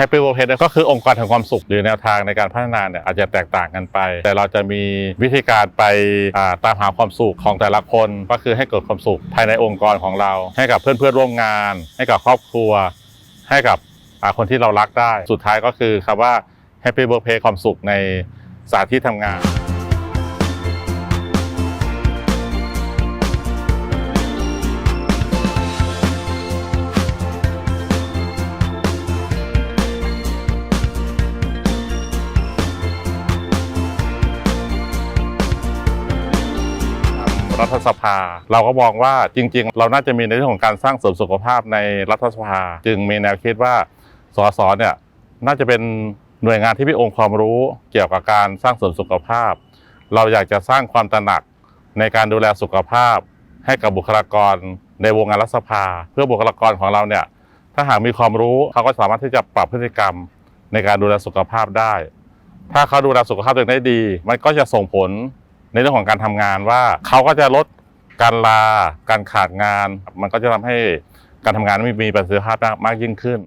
Happy Workplace ก็คือองค์กรแห่งความสุขหรือแนวทางในการพัฒนาเนี่ยอาจจะแตกต่างกันไป แต่เราจะมีวิธีการไปาตามหาความสุขของแต่ละคน ก็คือให้เกิดความสุขภายในองค์กรของเรา ให้กับเพื่อนเพื่อนร่วมงาน ให้กับครอบครัว ให้กับคนที่เรารักได้ สุดท้ายก็คือคำว่า Happy Workplace ความสุขในสถานที่ทำงาน รัฐสภา เราก็มองว่าจริง ๆ เราน่าจะมีในเรื่องของการสร้างเสริมสุขภาพในรัฐสภา จึงมีแนวคิดว่าสสเนี่ยน่าจะเป็นหน่วยงานที่มีองค์ความรู้เกี่ยวกับการสร้างเสริมสุขภาพ เราอยากจะสร้างความตระหนักในการดูแลสุขภาพ ให้กับบุคลากรในวงงานรัฐสภา เพื่อบุคลากรของเราเนี่ยถ้าหากมีความรู้เขาก็สามารถที่จะปรับพฤติกรรมในการดูแลสุขภาพได้ ถ้าเขาดูแลสุขภาพตัวเองได้ดี มันก็จะส่งผล ในเรื่องของการทำงานว่าเขาก็จะลดการลา การขาดงาน มันก็จะทำให้การทำงานมีประสิทธิภาพมากยิ่งขึ้น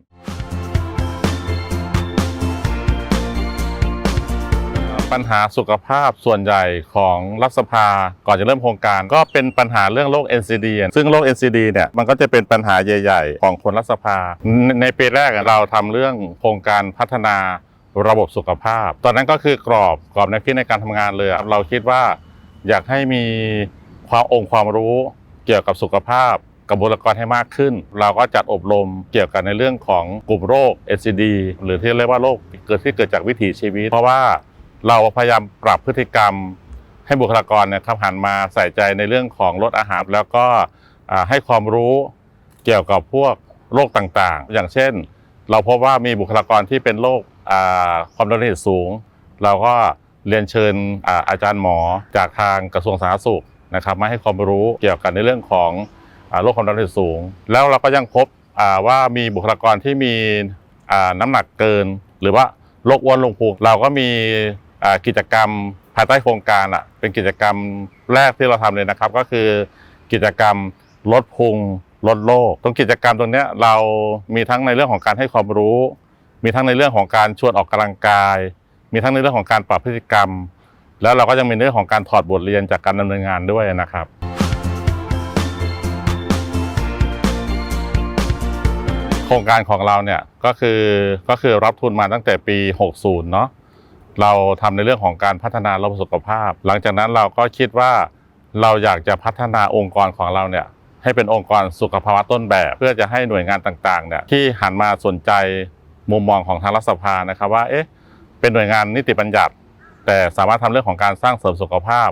ปัญหาสุขภาพส่วนใหญ่ของรัฐสภาก่อนจะเริ่มโครงการ ก็เป็นปัญหาเรื่องโรค NCD ซึ่งโรค NCD เนี่ยมันก็จะเป็นปัญหาใหญ่ ๆ ของคนรัฐสภา ในในปีแรกเราทำเรื่องโครงการพัฒนา ระบบสุขภาพ ตอนนั้นก็คือกรอบกรอบแนวคิดในการทำงานเลยเราคิดว่าอยากให้มีความองค์ความรู้เกี่ยวกับสุขภาพกับบุคลากรให้มากขึ้น เราก็จัดอบรมเกี่ยวกับในเรื่องของกลุ่มโรค NCD หรือที่เรียกว่าโรคเกิดที่เกิดจากวิถีชีวิต เพราะว่าเราพยายามปรับพฤติกรรม ให้บุคลากรเนี่ยครับหันมาใส่ใจในเรื่องของลดอาหาร แล้วก็ให้ความรู้เกี่ยวกับพวกโรคต่างๆ อย่างเช่น เราพบว่ามีบุคลากรที่เป็นโรคความดันโลหิตสูง เราก็เรียนเชิญอาจารย์หมอจากทางกระทรวงสาธารณสุขนะครับมาให้ความรู้เกี่ยวกับในเรื่องของโรคความดันโลหิตสูง แล้วเราก็ยังพบว่ามีบุคลากรที่มีน้ำหนักเกิน หรือว่าโรคอ้วนลงพุงเราก็มีกิจกรรมภายใต้โครงการอะเป็นกิจกรรมแรกที่เราทำเลยนะครับ ก็คือกิจกรรมลดพุง ลดโรคตรงกิจกรรมตรงนี้เรามีทั้งในเรื่องของการให้ความรู้ มีทั้งในเรื่องของการชวนออกกำลังกาย มีทั้งในเรื่องของการปรับพฤติกรรม แล้วเราก็ยังมีเรื่องของการถอดบทเรียนจากการดำเนินงานด้วยนะครับโครงการของเราเนี่ยก็คือก็คือรับทุนมาตั้งแต่ปี 60 เนาะเราทำในเรื่องของการพัฒนาระบบสุขภาพ หลังจากนั้นเราก็คิดว่าเราอยากจะพัฒนาองค์กรของเราเนี่ย ให้เป็นองค์กรสุขภาวะต้นแบบ เพื่อจะให้หน่วยงานต่างๆเนี่ยที่หันมาสนใจมุมมองของทางรัฐสภานะครับว่าเอ๊ะเป็นหน่วยงานนิติบัญญัติ แต่สามารถทำเรื่องของการสร้างเสริมสุขภาพ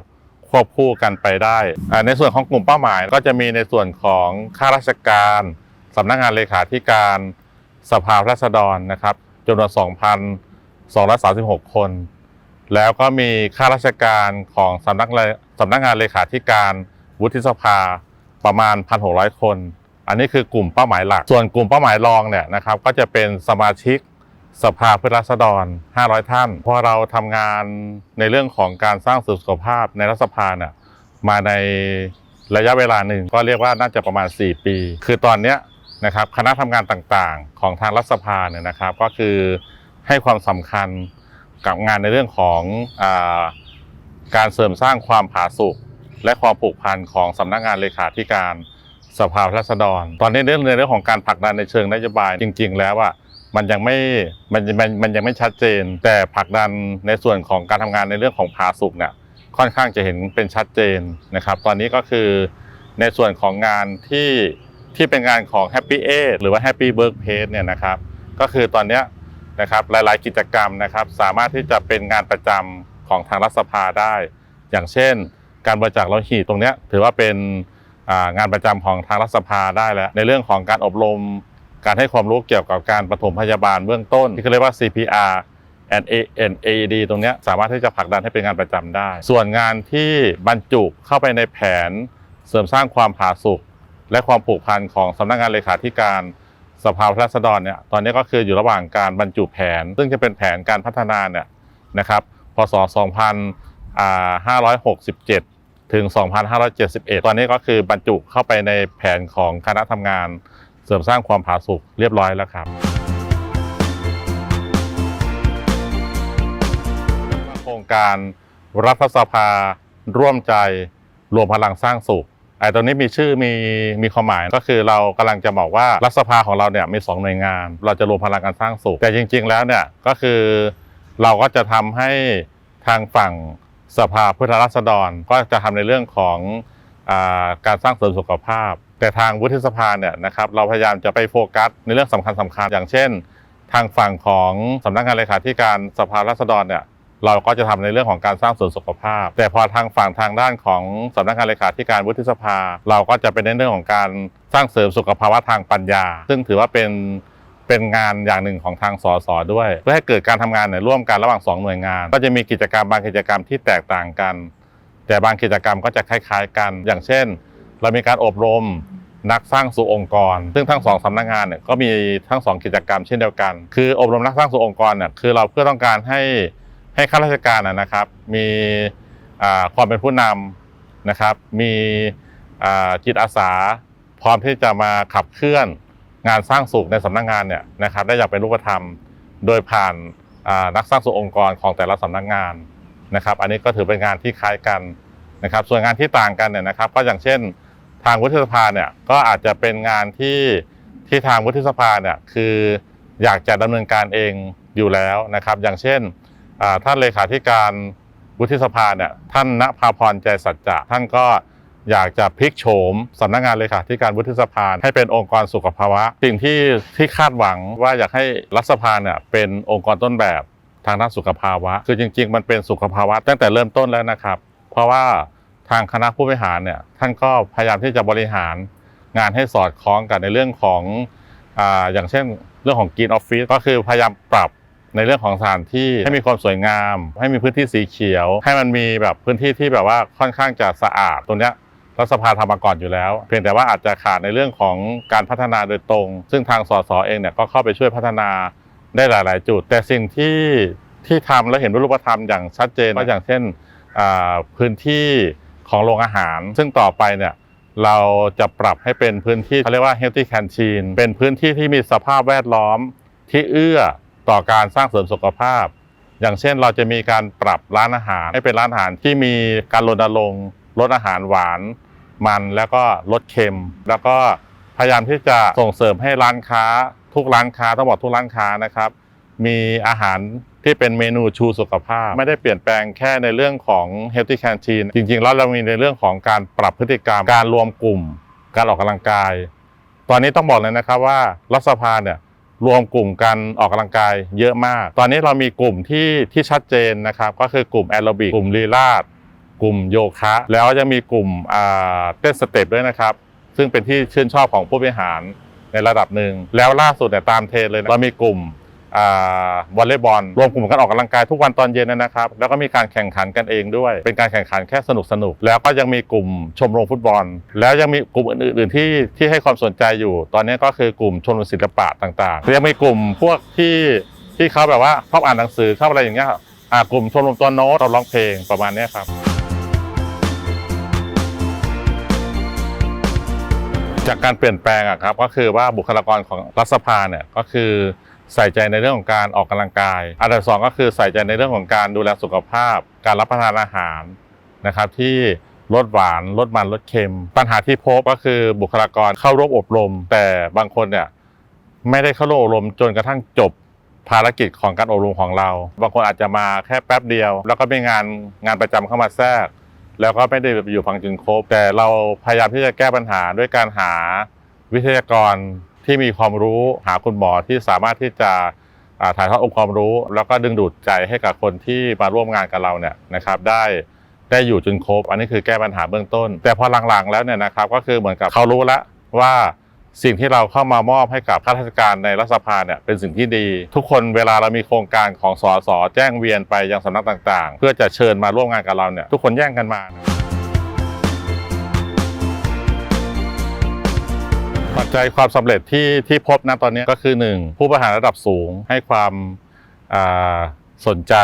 ควบคู่กันไปได้ ในส่วนของกลุ่มเป้าหมายก็จะมีในส่วนของข้าราชการ สำนักงานเลขาธิการสภาราษฎรนะครับจำนวน 2,236 คน แล้วก็มีข้าราชการของสำนักสำนักงานเลขาธิการวุฒิสภา ประมาณ 1,600 คน อันนี้คือกลุ่มเป้าหมายหลัก ส่วนกลุ่มเป้าหมายรองเนี่ยนะครับก็จะเป็นสมาชิกสภาผู้แทนราษฎร 500 ท่านเพราะเราทำงานในเรื่องของการสร้างสุขภาพในรัฐสภาเนี่ยมาในระยะเวลาหนึ่งก็เรียกว่าน่าจะประมาณ 4 ปี คือตอนนี้นะครับคณะทำงานต่างๆ ของทางรัฐสภาเนี่ยนะครับ ก็คือให้ความสำคัญกับงานในเรื่องของอการเสริมสร้างความผาสุก และความผูกพันของสำนักงานเลขาธิการสภาผู้แทนราษฎร ตอนนี้เรื่องในเรื่องของการผลักดันในเชิงนโยบายจริง ๆ แล้วอะมันยังไม่มันมันมันยังไม่ชัดเจน แต่ผลักดันในส่วนของการทำงานในเรื่องของผาสุกเนี่ยค่อนข้างจะเห็นเป็นชัดเจนนะครับ ตอนนี้ก็คือในส่วนของงานที่ที่เป็นงานของ Happy a หรือว่า Happy Work p a c e เนี่ยนะครับ ก็คือตอนนี้นะครับหลายๆกิจกรรมนะครับ สามารถที่จะเป็นงานประจำของทางรัฐสภาได้ อย่างเช่น การบริจาคโลหิตตรงนี้ถือว่าเป็นงานประจำของทางรัฐสภาได้แล้ว ในเรื่องของการอบรม การให้ความรู้เกี่ยวกับการปฐมพยาบาลเบื้องต้น ที่เขาเรียกว่า CPR and AED ตรงนี้สามารถที่จะผลักดันให้เป็นงานประจำได้ ส่วนงานที่บรรจุเข้าไปในแผนเสริมสร้างความผาสุกและความผูกพันของสำนักงานเลขาธิการสภาผู้แทนราษฎรเนี่ยตอนนี้ก็คืออยู่ระหว่างการบรรจุแผน ซึ่งจะเป็นแผนการพัฒนาเนี่ยนะครับพศ 2567 ถึง 2571 ตอนนี้ก็คือบรรจุเข้าไปในแผนของคณะทำงานเสริมสร้างความผาสุกเรียบร้อยแล้วครับโครงการรัฐสภาร่วมใจรวมพลังสร้างสุขไอ้ตรงนี้มีชื่อมีมีความหมายก็คือเรากำลังจะบอกว่ารัฐสภาของเราเนี่ยมีสองหน่วยงาน เราจะรวมพลังการสร้างสุขแต่จริง ๆ แล้วเนี่ยก็คือเราก็จะทำให้ทางฝั่ง สภาผู้แทนราษฎรก็จะทำในเรื่องของอการสร้างเสริมสุขภาพ แต่ทางวุฒิสภาเนี่ยนะครับเราพยายามจะไปโฟกัสในเรื่องสำคัญสคัญๆอย่างเช่น ทางฝั่งของสำนักงานเลขาธิการสภาราษฎรเนี่ยเราก็จะทำในเรื่องของการสร้างเสริมสุขภาพ แต่พอทางฝั่งทางด้านของสำนักงานเลขาธิการวุฒิสภา เราก็จะเป็นในเรื่องของการสร้างเสริมสุขภาวะทางปัญญา ซึ่งถือว่าเป็น เป็นงานอย่างหนึ่งของทางสสด้วยเพื่อให้เกิดการทำงานเนี่ยร่วมกันระหว่างสองหน่วยงาน ก็จะมีกิจกรรมบางกิจกรรมที่แตกต่างกัน แต่บางกิจกรรมก็จะคล้าย ๆ กัน อย่างเช่น เรามีการอบรมนักสร้างสู่องค์กร ซึ่งทั้งสองสำนักงานเนี่ยก็มีทั้งสองกิจกรรมเช่นเดียวกัน คืออบรมนักสร้างสู่องค์กรเนี่ยคือเราเพื่อต้องการให้ให้ข้าราชการนะครับ มีความเป็นผู้นำนะครับ มีจิตอาสา พร้อมที่จะมาขับเคลื่อน งานสร้างสุขในสำนักงานเนี่ยนะครับได้อย่างเป็นรูปธรรม โดยผ่านนักสร้างสู่องค์กรของแต่ละสำนักงานนะครับ อันนี้ก็ถือเป็นงานที่คล้ายกันนะครับ ส่วนงานที่ต่างกันเนี่ยนะครับ ก็อย่างเช่น ทางวุฒิสภาเนี่ยก็อาจจะเป็นงานที่ที่ทางวุฒิสภาเนี่ยคืออยากจะดำเนินการเองอยู่แล้วนะครับ อย่างเช่นท่านเลขาธิการวุฒิสภาเนี่ยท่านณภาพรใจสัจจะท่านก็ อยากจะพลิกโฉมสำนักงานเลขาธิการวุฒิสภาให้เป็นองค์กรสุขภาวะ สิ่งที่ที่คาดหวังว่าอยากให้รัฐสภาเนี่ยเป็นองค์กรต้นแบบทางด้านสุขภาวะ คือจริง ๆ มันเป็นสุขภาวะตั้งแต่เริ่มต้นแล้วนะครับ เพราะว่าทางคณะผู้บริหารเนี่ยท่านก็พยายามที่จะบริหารงานให้สอดคล้องกันในเรื่องของออย่างเช่นเรื่องของกินออฟฟิศก็คือพยายามปรับในเรื่องของสถานที่ให้มีความสวยงาม ให้มีพื้นที่สีเขียว ให้มันมีแบบพื้นที่ที่แบบว่าค่อนข้างจะสะอาดตรงเนี้ย รัฐสภาทำมาก่อนอยู่แล้ว เพียงแต่ว่าอาจจะขาดในเรื่องของการพัฒนาโดยตรง ซึ่งทางสสเองเนี่ยก็เข้าไปช่วยพัฒนาได้หลาย ๆ จุด แต่สิ่งที่ที่ทำแล้วเห็นรูปธรรมอย่างชัดเจนก็อย่างเช่นพื้นที่ของโรงอาหาร ซึ่งต่อไปเนี่ยเราจะปรับให้เป็นพื้นที่เขาเรียกว่า healthy canteen เป็นพื้นที่ที่มีสภาพแวดล้อมที่เอื้อต่อการสร้างเสริมสุขภาพ อย่างเช่นเราจะมีการปรับร้านอาหาร ให้เป็นร้านอาหารที่มีการรณรงค์ลดอาหารหวาน มันแล้วก็ลดเค็ม แล้วก็พยายามที่จะส่งเสริมให้ร้านค้า ทุกร้านค้าต้องบอกทุกร้านค้านะครับ มีอาหารที่เป็นเมนูชูสุขภาพ ไม่ได้เปลี่ยนแปลงแค่ในเรื่องของ healthy canteen จริงๆ แล้วเรามีในเรื่องของการปรับพฤติกรรม การรวมกลุ่ม การออกกำลังกาย ตอนนี้ต้องบอกเลยนะครับว่ารัฐสภาเนี่ยรวมกลุ่มกันออกกำลังกายเยอะมาก ตอนนี้เรามีกลุ่มที่ที่ชัดเจนนะครับ ก็คือกลุ่มแอโรบิกกลุ่มลีลาด กลุ่มโยคะ แล้วยังมีกลุ่มเต้นสเต็ปด้วยนะครับ ซึ่งเป็นที่ชื่นชอบของผู้บริหารในระดับหนึ่ง แล้วล่าสุดเนี่ยตามเทรนเลยเรามีกลุ่มวอลเลย์บอลรวมกลุ่มกันออกกำลังกายทุกวันตอนเย็นนะครับ แล้วก็มีการแข่งขันกันเองด้วย เป็นการแข่งขันแค่สนุกสนุกแล้วก็ยังมีกลุ่มชมรมฟุตบอล แล้วยังมีกลุ่มอื่นๆที่ที่ให้ความสนใจอยู่ ตอนนี้ก็คือกลุ่มชมรมศิลปะต่างๆยังมีกลุ่มพวกที่ที่เขาแบบว่าชอบอ่านหนังสือชอบอะไรอย่างเงี้ยครับกลุ่มชมรมตัวโน้ตเราร้องเพลงประมาณนี้ครับ จากการเปลี่ยนแปลงอะครับก็คือว่าบุคลากรของรัฐสภาเนี่ยก็คือใส่ใจในเรื่องของการออกกำลังกาย อันดับสองก็คือใส่ใจในเรื่องของการดูแลสุขภาพ การรับประทานอาหารนะครับที่ลดหวานลดมันลดเค็ม ปัญหาที่พบก็คือบุคลากรเข้าร่วมอบรม แต่บางคนเนี่ยไม่ได้เข้าร่วมอบรมจนกระทั่งจบภารกิจของการอบรมของเรา บางคนอาจจะมาแค่แป๊บเดียว แล้วก็มีงานงานประจำเข้ามาแทรก แล้วก็ไม่ได้อยู่ฟังจนครบ แต่เราพยายามที่จะแก้ปัญหาด้วยการหาวิทยากรที่มีความรู้หาคุณหมอที่สามารถที่จะถ่ายทอดองค์ความรู้ แล้วก็ดึงดูดใจให้กับคนที่มาร่วมงานกับเราเนี่ยนะครับได้ได้อยู่จนครบ อันนี้คือแก้ปัญหาเบื้องต้น แต่พอหลังๆแล้วเนี่ยนะครับก็คือเหมือนกับเขารู้แล้วว่า สิ่งที่เราเข้ามามอบให้กับข้าราชการในรัฐสภาเนี่ยเป็นสิ่งที่ดี ทุกคนเวลาเรามีโครงการของสสแจ้งเวียนไปยังสำนักต่างๆ เพื่อจะเชิญมาร่วมงานกับเราเนี่ยทุกคนแย่งกันมา ปัจจัยความสำเร็จที่ที่พบนะตอนนี้ก็คือ 1 ผู้บริหารระดับสูงให้ความาสนใจ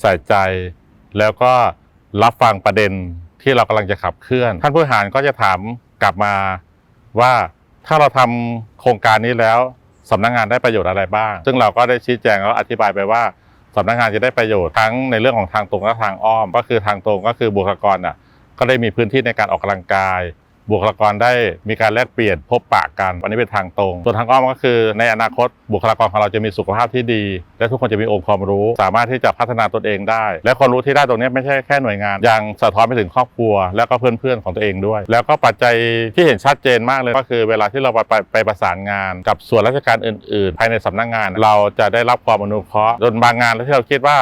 ใส่ใจ แล้วก็รับฟังประเด็นที่เรากำลังจะขับเคลื่อน ท่านผู้บริหารก็จะถามกลับมาว่า ถ้าเราทำโครงการนี้แล้วสำนักงานได้ประโยชน์อะไรบ้าง ซึ่งเราก็ได้ชี้แจงแล้วอธิบายไปว่าสำนักงานจะได้ประโยชน์ทั้งในเรื่องของทางตรงและทางอ้อม ก็คือทางตรงก็คือบุคลากรอะก็ได้มีพื้นที่ในการออกกำลังกาย บุคลากรได้มีการแลกเปลี่ยนพบปะกันอันนี้เป็นทางตรง ส่วนทางอ้อมก็คือ ในอนาคตบุคลากรของเราจะมีสุขภาพที่ดี และทุกคนจะมีองค์ความรู้ สามารถที่จะพัฒนาตนเองได้ และความรู้ที่ได้ตรงนี้ไม่ใช่แค่หน่วยงาน ยังสะท้อนไปถึงครอบครัว แล้วก็เพื่อนๆของตัวเองด้วย แล้วก็ปัจจัยที่เห็นชัดเจนมากเลยก็คือ เวลาที่เราไปไปไปประสานงาน กับส่วนราชการอื่น ๆ ภายในสำนักงาน เราจะได้รับความอนุเคราะห์จนบางงานที่เราคิดว่า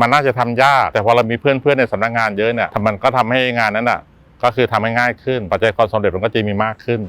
มันน่าจะทำยาก แต่พอเรามีเพื่อนๆในสำนักงานเยอะเนี่ยมันก็ทำให้งานนั้นอะ ก็คือทำให้ง่ายขึ้นปัจจัยความสำเร็จมันก็จะมีมากขึ้น